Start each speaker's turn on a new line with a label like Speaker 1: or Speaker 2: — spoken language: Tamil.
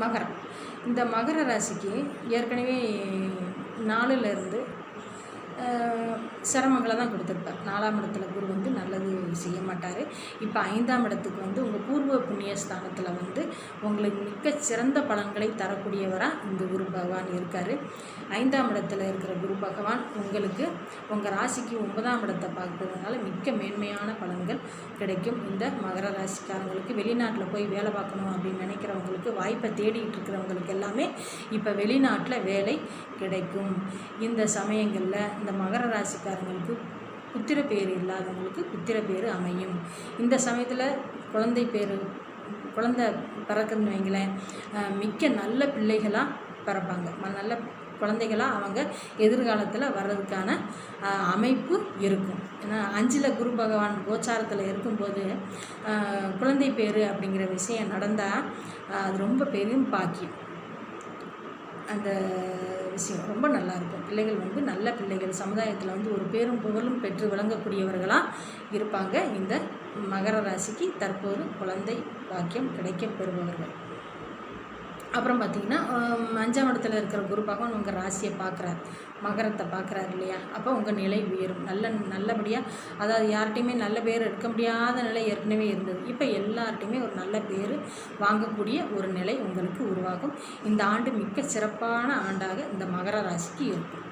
Speaker 1: மகரம். இந்த மகர ராசிக்கு ஏற்கனவே நாலுலேருந்து சிரமங்களை தான் கொடுத்துருப்பார். நாலாம் இடத்துல குரு வந்து நல்லது செய்ய மாட்டார். இப்போ ஐந்தாம் இடத்துக்கு வந்து உங்கள் பூர்வ புண்ணிய ஸ்தானத்தில் வந்து உங்களுக்கு மிக்க சிறந்த பலன்களை தரக்கூடியவராக இந்த குரு பகவான் இருக்கார். ஐந்தாம் இடத்துல இருக்கிற குரு பகவான் உங்களுக்கு உங்கள் ராசிக்கு ஒன்பதாம் இடத்தை பார்க்கறதுனால மிக்க மேன்மையான பலன்கள் கிடைக்கும். இந்த மகர ராசிக்காரங்களுக்கு வெளிநாட்டில் போய் வேலை பார்க்கணும் அப்படின்னு நினைக்கிறவங்களுக்கு வாய்ப்பை தேடிட்டு இருக்கிறவங்களுக்கு எல்லாமே இப்போ வெளிநாட்டில் வேலை கிடைக்கும். இந்த சமயங்களில் இந்த மகர இல்லாதவங்களுக்கு புத்திர பேர் இல்லாதவங்களுக்கு புத்திர பேர் அமையும். இந்த சமயத்தில் குழந்தை பேர் குழந்தை பிறக்குதுன்னு வைங்களேன் மிக்க நல்ல பிள்ளைகளாக பிறப்பாங்க. ம- நல்ல குழந்தைகளாக அவங்க எதிர்காலத்தில் வர்றதுக்கான அமைப்பு இருக்கும். ஏன்னா அஞ்சில் குரு பகவான் கோச்சாரத்தில் இருக்கும்போது குழந்தை பேர் அப்படிங்கிற விஷயம் நடந்தால் அது ரொம்ப பெரும் பாக்கியம். அந்த விஷயம். ரொம்ப நல்லா இருக்கும் பிள்ளைகள் வந்து நல்ல பிள்ளைகள். சமுதாயத்தில் வந்து ஒரு பேரும் புகழும் பெற்று விளங்கக்கூடியவர்களாக இருப்பாங்க. இந்த மகர ராசிக்கு தற்போது குழந்தை பாக்கியம் கிடைக்கப் பெறுபவர்கள். அப்புறம் பார்த்தீங்கன்னா அஞ்சாம் இடத்துல இருக்கிற குரு பகவான் உங்கள் ராசியை பார்க்குறாரு. மகரத்தை பார்க்குறாரு இல்லையா? அப்போ உங்கள் நிலை உயரும். நல்ல நல்லபடியாக அதாவது யார்கிட்டையுமே நல்ல பேர் எடுக்க முடியாத நிலை ஏற்கனவே இருந்தது. இப்போ எல்லார்ட்டையுமே ஒரு நல்ல பேர் வாங்கக்கூடிய ஒரு நிலை உங்களுக்கு உருவாகும். இந்த ஆண்டு மிக்க சிறப்பான ஆண்டாக இந்த மகர ராசிக்கு இருக்கும்.